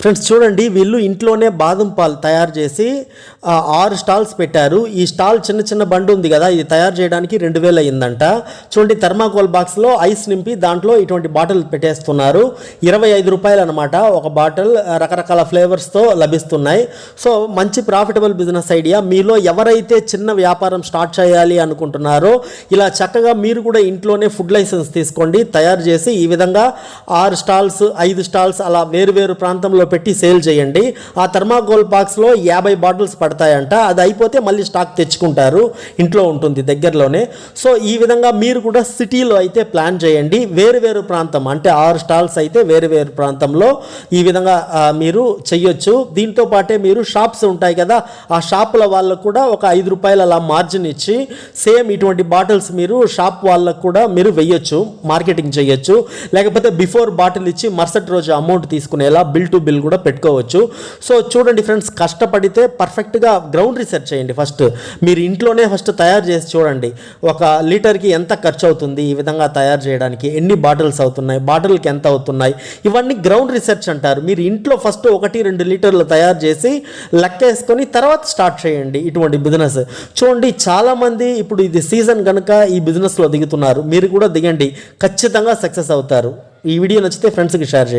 Friends చూడండి వీళ్ళు ఇంట్లోనే బాదం పాలు తయారు చేసి ఆరు స్టాల్స్ పెట్టారు. ఈ స్టాల్ చిన్న చిన్న బండి ఉంది కదా ఇది తయారు చేయడానికి రెండు వేలు అయ్యిందంట. చూడండి థర్మాకోల్ బాక్స్లో ఐస్ నింపి దాంట్లో ఇటువంటి బాటిల్ పెట్టేస్తున్నారు. ఇరవై ఐదు రూపాయలు అనమాట ఒక బాటిల్ రకరకాల ఫ్లేవర్స్తో లభిస్తున్నాయి. సో మంచి ప్రాఫిటబుల్ బిజినెస్ ఐడియా. మీలో ఎవరైతే చిన్న వ్యాపారం స్టార్ట్ చేయాలి అనుకుంటున్నారో ఇలా చక్కగా మీరు కూడా ఇంట్లోనే ఫుడ్ లైసెన్స్ తీసుకోండి. తయారు చేసి ఈ విధంగా ఆరు స్టాల్స్ ఐదు స్టాల్స్ అలా వేరు వేరు ప్రాంతంలో పెట్టి సేల్ చేయండి. ఆ థర్మాకోల్ బాక్స్లో యాభై బాటిల్స్ పడతాయంట. అది అయిపోతే మళ్ళీ స్టాక్ తెచ్చుకుంటారు. ఇంట్లో ఉంటుంది దగ్గరలోనే. సో ఈ విధంగా మీరు కూడా సిటీలో అయితే ప్లాన్ చేయండి. వేరు వేరు ప్రాంతం అంటే ఆరు స్టాల్స్ అయితే వేరు వేరు ప్రాంతంలో ఈ విధంగా మీరు చెయ్యొచ్చు. దీంతో పాటే మీరు షాప్స్ ఉంటాయి కదా ఆ షాపుల వాళ్ళకు కూడా ఒక ఐదు రూపాయలు అలా మార్జిన్ ఇచ్చి సేమ్ ఇటువంటి బాటిల్స్ మీరు షాప్ వాళ్ళకు కూడా మీరు వెయ్యొచ్చు మార్కెటింగ్ చేయొచ్చు లేకపోతే బిఫోర్ బాటిల్ ఇచ్చి మరుసటి రోజు అమౌంట్ తీసుకునేలా బిల్ టు బిల్ కూడా పెట్టుకోవచ్చు. సో చూడండి ఫ్రెండ్స్ కష్టపడితే పర్ఫెక్ట్గా గ్రౌండ్ రీసెర్చ్ చేయండి ఫస్ట్. మీరు ఇంట్లోనే ఫస్ట్ తయారు చేసి చూడండి. ఒక లీటర్కి ఎంత ఖర్చు అవుతుంది ఈ విధంగా తయారు చేయడానికి? ఎన్ని బాటిల్స్ అవుతున్నాయి? బాటిల్కి ఎంత అవుతున్నాయి? ఇవన్నీ గ్రౌండ్ రీసెర్చ్ అంటారు. మీరు ఇంట్లో ఫస్ట్ ఒకటి రెండు లీటర్లు తయారు చేసి లెక్కేసుకొని తర్వాత స్టార్ట్ చేయండి ఇటువంటి బిజినెస్. చూడండి చాలామంది ఇప్పుడు ఇది సీజన్ కనుక ఈ బిజినెస్లో దిగుతున్నారు. మీరు కూడా దిగండి. ఖచ్చితంగా సక్సెస్ అవుతారు. ఈ వీడియో నచ్చితే ఫ్రెండ్స్కి షేర్ చేయండి.